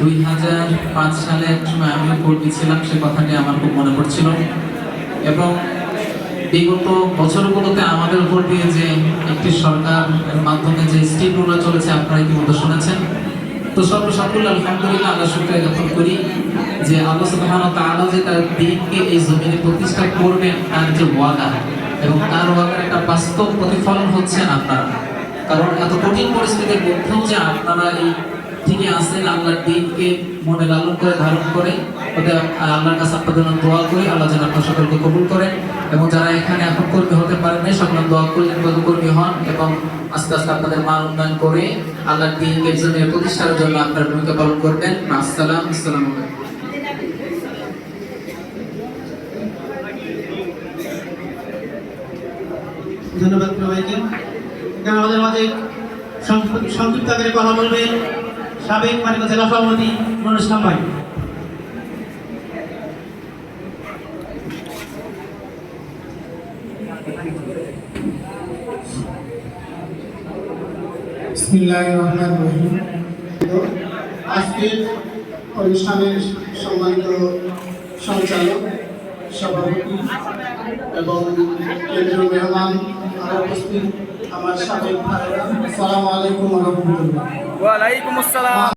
দুই হাজার পাঁচ সালে এক সময় আমিও কর্মী সে কথাটি আমার খুব মনে পড়ছিল। এবং বিগত বছরগুলোতে আমাদের উপর দিয়ে যে একটি সরকার মাধ্যমে যে স্টিমগুলো চলেছে, আপনারা ইতিমধ্যে শুনেছেন। তো সর্ব সকল আলহামদুলিল্লাহ আল্লাহ শুক্রিয়া জ্ঞাপন করি যে আল্লাহ সুবহানাহু ওয়া তাআলা যে তার দিনকে এই জমিনে প্রতিষ্ঠা করবেন, তার যে ওয়াদা এবং তার ওয়াদার একটা বাস্তব প্রতিফলন হচ্ছেন আপনারা। কারণ এত কঠিন পরিস্থিতির মধ্যেও যে আপনারা এই ঠিকই আছেন আল্লাহর দিনকে মনে লালন করে, ধারণ করে আল্লাহর কাছে আপনাদের জন্য দোয়া করি। আল্লাহ যেন আপনার সকলকে কবুল করেন এবং যারা এখানে এখন কর্মী হতে পারেন নাই সকল দোয়া করলেন কর্মী হন এবং আস্তে আস্তে আপনাদের মান উন্নয়ন করে আল্লাহর দিনকে জমির প্রতিষ্ঠার জন্য আপনার ভূমিকা পালন করবেন। আসসালাম, আসসালামু ধন্যবাদ আমাদের মাঝে সংক্ষিপ্ত আকারে কথা বলবেন? সাবেক মানিক জেলা সভাপতি মনোজ ইসলাম আজকের অনুষ্ঠানের সম্মানিত সঞ্চালক, সভাপতি এবং কেন্দ্রীয় মেহমান আমার সাবেক ভাইরা আসসালামু আলাইকুম রহমতুল্লাহ। ওয়ালাইকুম আসসালাম।